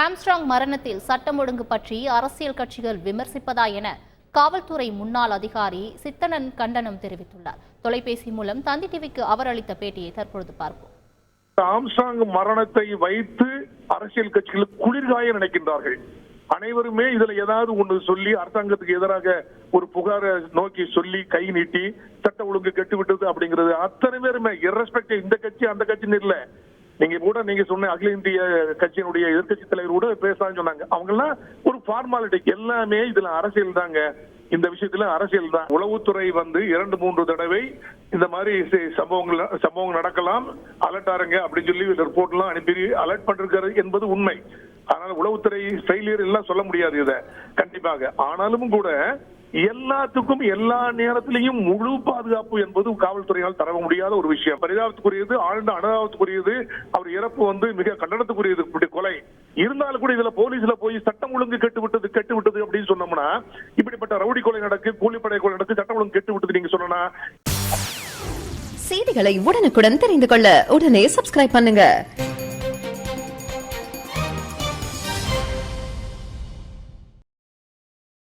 Armstrong மரணத்தில் சட்டம் ஒழுங்கு பற்றி அரசியல் கட்சிகள் விமர்சிப்பதா என காவல்துறை முன்னாள் அதிகாரி சித்தனன் கண்டனம் தெரிவித்துள்ளார். தொலைபேசி மூலம் தந்தி டிவிக்கு அவர் அளித்த பேட்டியை தற்பொழுது பார்ப்போம். ஆம்ஸ்ட்ராங் மரணத்தை வைத்து அரசியல் கட்சிகள் குளிர்காய நினைக்கின்றார்கள். அனைவருமே இதுல ஏதாவது ஒண்ணு சொல்லி அரசாங்கத்துக்கு எதிராக ஒரு புகாரை நோக்கி சொல்லி கை நீட்டி சட்ட ஒழுங்கு கெட்டு விட்டது அப்படிங்கிறது அத்தனை பேருமே இரஸ்பெக்ட் இந்த கட்சி அந்த கட்சின்னு இல்ல. நீங்க கூட நீங்க சொன்ன அகில இந்திய கட்சியினுடைய எதிர்க்கட்சி தலைவர் கூட பேசலாம்னு சொன்னாங்க. அவங்க எல்லாம் ஒரு ஃபார்மாலிட்டி எல்லாமே இதுல அரசியல் தாங்க. இந்த விஷயத்துல அரசியல் தான். உளவுத்துறை வந்து இரண்டு மூன்று தடவை இந்த மாதிரி சம்பவங்கள் சம்பவங்கள் நடக்கலாம். அலர்ட் ஆருங்க அப்படின்னு சொல்லி ரிப்போர்ட் எல்லாம் அனுப்பி அலர்ட் பண்ணிருக்காரு என்பது உண்மை. ஆனால் உளவுத்துறை ஃபெயிலியர் எல்லாம் சொல்ல முடியாது இதை. கண்டிப்பாக. ஆனாலும் கூட எல்லாத்துக்கும் எல்லா நேரத்திலையும் முழு பாதுகாப்பு என்பது காவல்துறையால் தர முடியாத ஒரு விஷயம். பரிதாபத்துக்குரியது ஆழ்ந்த அனுதாபத்துக்குரியது அவர் இறப்பு வந்து மிக கண்டனத்துக்குரியது இப்படி கொலை. இருந்தாலும் கூட இதுல போலீஸ்ல போய் சட்டம் ஒழுங்கு கெட்டு விட்டது கெட்டு விட்டது அப்படின்னு சொன்னோம்னா இப்படிப்பட்ட ரவுடி கொலை நடக்கு கூலிப்படை கொலை நடக்கு சட்டம் ஒழுங்கு கெட்டு விட்டது நீங்க சொன்னா செய்திகளை உடனுக்குடன் தெரிந்து கொள்ள உடனே சப்ஸ்கிரைப் பண்ணுங்க.